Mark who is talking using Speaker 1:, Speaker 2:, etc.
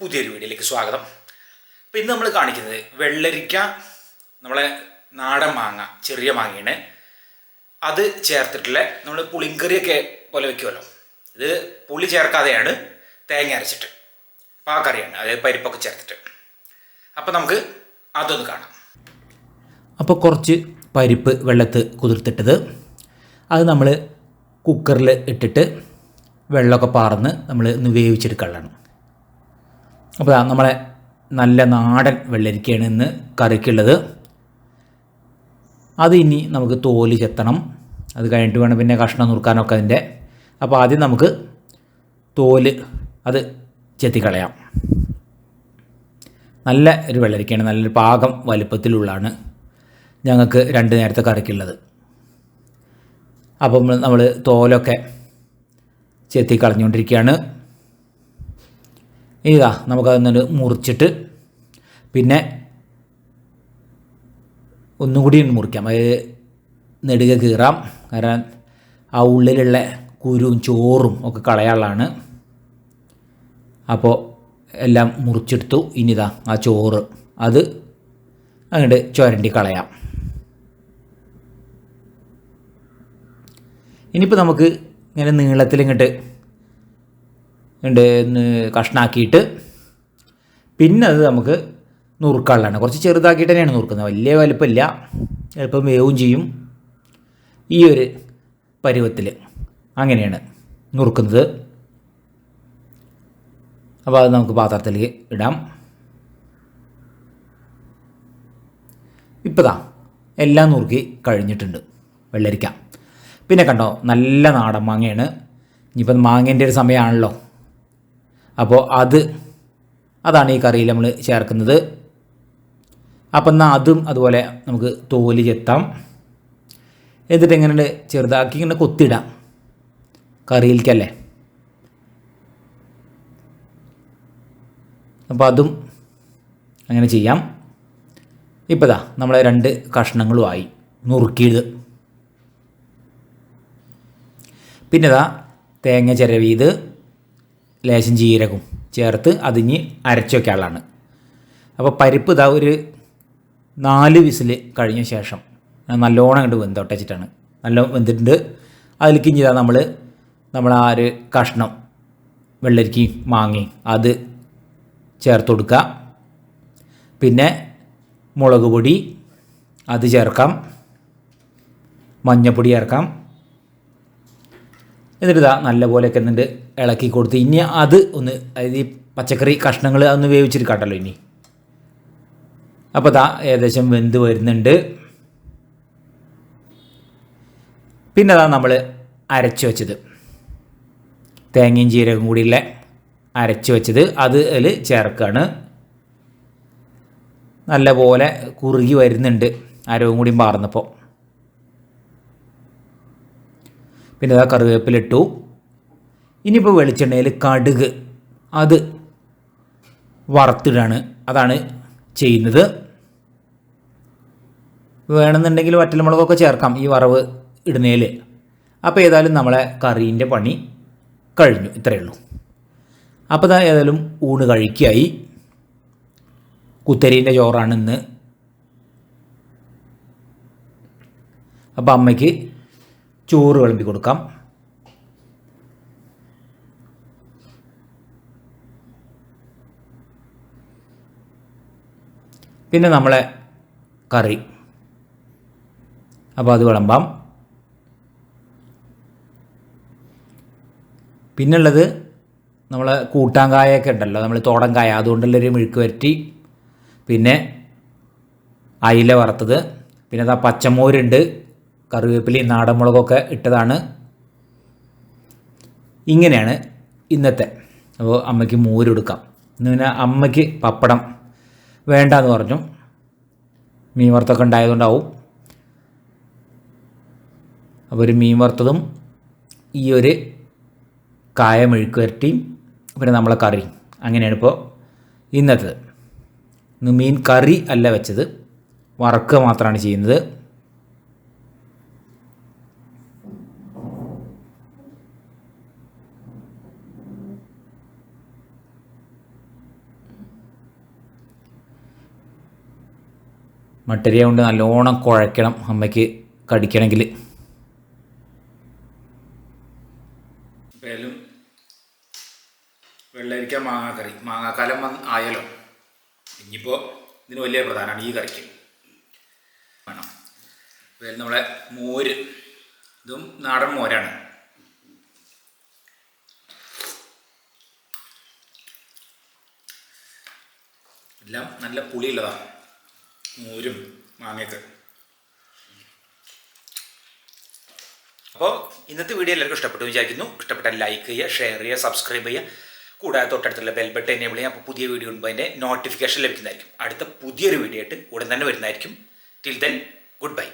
Speaker 1: പുതിയൊരു വീഡിയോയിലേക്ക് സ്വാഗതം. അപ്പോൾ ഇന്ന് നമ്മൾ കാണിക്കുന്നത് വെള്ളരിക്ക നമ്മളെ നാടൻ മാങ്ങ ചെറിയ മാങ്ങയാണ്. അത് ചേർത്തിട്ടുള്ള നമ്മൾ പുളിങ്കറിയൊക്കെ പോലെ വെക്കുമല്ലോ ഇത് പുളി ചേർക്കാതെയാണ് തേങ്ങ അരച്ചിട്ട് അപ്പോൾ ആ കറിയാണ് അതായത് പരിപ്പൊക്കെ ചേർത്തിട്ട്. അപ്പോൾ നമുക്ക് അതൊന്ന് കാണാം. അപ്പോൾ കുറച്ച് പരിപ്പ് വെള്ളത്ത് കുതിർത്തിട്ടത് അത് നമ്മൾ കുക്കറിൽ ഇട്ടിട്ട് വെള്ളമൊക്കെ പാർന്ന് നമ്മൾ ഒന്ന് വേവിച്ചെടുക്കാനുള്ളതാണ് അപ്പോൾ നമ്മളെ നല്ല നാടൻ വെള്ളരിക്കയാണ് ഇന്ന് കറിക്കുള്ളത്. അത് ഇനി നമുക്ക് തോൽ ചെത്തണം. അത് കഴിഞ്ഞിട്ട് വേണം പിന്നെ കഷ്ണം നുറുക്കാനൊക്കെ അതിന്റെ. അപ്പോൾ ആദ്യം നമുക്ക് തോൽ അത് ചെത്തിക്കളയാം. നല്ല ഒരു വെള്ളരിക്കയാണ് നല്ലൊരു പാകം വലുപ്പത്തിലുള്ളതാണ് ഞങ്ങൾക്ക് രണ്ട് നേരത്തെ കറിക്കുള്ളത്. അപ്പം നമ്മൾ തോലൊക്കെ ചെത്തി കളഞ്ഞുകൊണ്ടിരിക്കുകയാണ്. ഇതാ നമുക്കതൊന്ന് മുറിച്ചിട്ട് പിന്നെ ഒന്നുകൂടി ഒന്ന് മുറിക്കാം. അത് നെടുക കീറാം. കാരണം ആ ഉള്ളിലുള്ള കുരുവും ചോറും ഒക്കെ കളയാനുള്ളതാണ് അപ്പോൾ എല്ലാം മുറിച്ചെടുത്തു. ഇനിതാ ആ ചോറ് അത് അങ്ങോട്ട് ചുരണ്ടി കളയാം. ഇനിയിപ്പോൾ നമുക്ക് ഇങ്ങനെ ഉണ്ട് കഷ്ണാക്കിയിട്ട് പിന്നെ അത് നമുക്ക് നുറുക്കാനുള്ളതാണ്. കുറച്ച് ചെറുതാക്കിയിട്ട് തന്നെയാണ് നുറുക്കുന്നത്. വലിയ വലുപ്പമില്ല എളുപ്പം വേവും ചെയ്യും. ഈ ഒരു പരുവത്തിൽ അങ്ങനെയാണ് നുറുക്കുന്നത്. അപ്പോൾ അത് നമുക്ക് പാത്രത്തിലേക്ക് ഇടാം. ഇപ്പതാ എല്ലാം നുറുക്കി കഴിഞ്ഞിട്ടുണ്ട് വെള്ളരിക്ക. പിന്നെ കണ്ടോ നല്ല നാടൻ മാങ്ങയാണ്. ഇനിയിപ്പം മാങ്ങേന്റെ ഒരു സമയമാണല്ലോ അപ്പോൾ അത് അതാണ് ഈ കറിയിൽ നമ്മൾ ചേർക്കുന്നത്. അപ്പം എന്നാൽ അതും അതുപോലെ നമുക്ക് തോൽ ചെത്താം. എന്നിട്ട് എങ്ങനെ ചെറുതാക്കി ഇങ്ങനെ കൊത്തിടാം. കറിയിലേക്കല്ലേ? അപ്പോൾ അതും അങ്ങനെ ചെയ്യാം. ഇപ്പോൾ ഇതാ നമ്മളെ രണ്ട് കഷ്ണങ്ങളുമായി നുറുക്കിയത്. പിന്നെതാ തേങ്ങ ചിരവിയത്. ലേശം ജീരകം ചേർത്ത് അതിഞ്ഞ് അരച്ച് വയ്ക്കാനുള്ളതാണ് അപ്പോൾ പരിപ്പ് ഇതാ ഒരു നാല് വിസിൽ കഴിഞ്ഞ ശേഷം നല്ലോണം കണ്ട് വെന്തോട്ടച്ചിട്ടാണ് നല്ല വെന്തിട്ടുണ്ട്. അതിലേക്ക് ഇനി നമ്മൾ നമ്മൾ ആ ഒരു കഷ്ണം വെള്ളരിക്കയും മാങ്ങയും അത് ചേർത്ത് കൊടുക്കുക. പിന്നെ മുളക് പൊടി അത് ചേർക്കാം. മഞ്ഞപ്പൊടി ചേർക്കാം. എന്നിട്ട് ഇതാ നല്ല പോലെയൊക്കെ എന്നിട്ട് ഇളക്കി കൊടുത്ത് ഇനി അത് ഒന്ന് അതായത് ഈ പച്ചക്കറി കഷ്ണങ്ങൾ അതൊന്ന് വേവിച്ചിട്ട് കാട്ടല്ലോ ഇനി. അപ്പോൾ ദാ ഏകദേശം വെന്ത് വരുന്നുണ്ട്. പിന്നെ അതാ നമ്മൾ അരച്ച് വെച്ചത്. തേങ്ങയും ജീരകം കൂടിയുള്ള അരച്ച് വെച്ചത്. അത് അതിൽ ചേർക്കുകയാണ് നല്ലപോലെ കുറുകി വരുന്നുണ്ട്. അരവും കൂടിയും പാർന്നപ്പോൾ പിന്നെ അതാ കറിവേപ്പിലിട്ടു ഇനിയിപ്പോൾ വെളിച്ചെണ്ണയിൽ കടുക്. അത് വറുത്തിടാണ്. അതാണ് ചെയ്യുന്നത്. വേണമെന്നുണ്ടെങ്കിൽ വറ്റൽമുളകൊക്കെ ചേർക്കാം ഈ വറവ് ഇടുന്നതിൽ അപ്പോൾ ഏതായാലും നമ്മളെ കറീന്റെ പണി കഴിഞ്ഞു. ഇത്രയേ ഉള്ളൂ. അപ്പോൾ ഇതാ ഏതായാലും ഊണ് കഴിക്കായി. കുത്തരീന്റെ ചോറാണ് ഇന്ന്. അപ്പോൾ അമ്മയ്ക്ക് ചോറ് വിളമ്പി കൊടുക്കാം. പിന്നെ നമ്മളെ കറി. അപ്പോൾ അത് വിളമ്പാം. പിന്നുള്ളത് നമ്മൾ കൂട്ടാങ്കായൊക്കെ ഉണ്ടല്ലോ. നമ്മൾ തോടങ്കായ അതുകൊണ്ടുള്ളൊരു മെഴുക്ക് വരട്ടി. പിന്നെ അയില വറുത്തത്. പിന്നെ അതാ പച്ചമോരുണ്ട്. കറിവേപ്പിലയും നാടൻ മുളകൊക്കെ ഇട്ടതാണ്. ഇങ്ങനെയാണ് ഇന്നത്തെ. അപ്പോൾ അമ്മയ്ക്ക് മോരെടുക്കാം ഇന്ന് പിന്നെ അമ്മയ്ക്ക് പപ്പടം വേണ്ടാന്ന് പറഞ്ഞു. മീൻ വറുത്തൊക്കെ ഉണ്ടായതുകൊണ്ടാവും അപ്പോൾ ഒരു മീൻ വറുത്തതും ഈ ഒരു കായ മെഴുക്ക് വരട്ടിയും പിന്നെ നമ്മളെ കറി അങ്ങനെയാണ് ഇപ്പോൾ ഇന്നത്തത് ഇന്ന് മീൻ കറി അല്ല വെച്ചത്. വറക്കുക മാത്രമാണ് ചെയ്യുന്നത്.
Speaker 2: മട്ടരിയ കൊണ്ട് നല്ലോണം കുഴയ്ക്കണം അമ്മയ്ക്ക് കടിക്കണമെങ്കിൽ
Speaker 1: വെള്ളരിക്ക മാങ്ങാക്കറി. മാങ്ങാക്കാലം വന്ന് ആയാലോ ഇനിയിപ്പോൾ ഇതിന് വലിയ പ്രധാനമാണ് ഈ കറിക്ക്. വേണം. വേൽ നമ്മളെ മോര്. ഇതും നാടൻ മോരാണ്. എല്ലാം നല്ല പുളിയുള്ളതാണ്. മോരും മാങ്ങയൊക്കെ. അപ്പോൾ ഇന്നത്തെ വീഡിയോ എല്ലാവർക്കും ഇഷ്ടപ്പെട്ടു വിചാരിക്കുന്നു. ഇഷ്ടപ്പെട്ടാൽ ലൈക്ക് ചെയ്യുക ഷെയർ ചെയ്യുക സബ്സ്ക്രൈബ് ചെയ്യുക. കൂടാതെ തൊട്ടടുത്തുള്ള ബെൽ ബട്ടൺ എനേബിൾ അപ്പോൾ പുതിയ വീഡിയോ ഉണ്ടോ അതിന്റെ നോട്ടിഫിക്കേഷൻ ലഭിക്കുന്നതായിരിക്കും. അടുത്ത പുതിയൊരു വീഡിയോ ആയിട്ട് ഉടൻ തന്നെ വരുന്നതായിരിക്കും. Till then good bye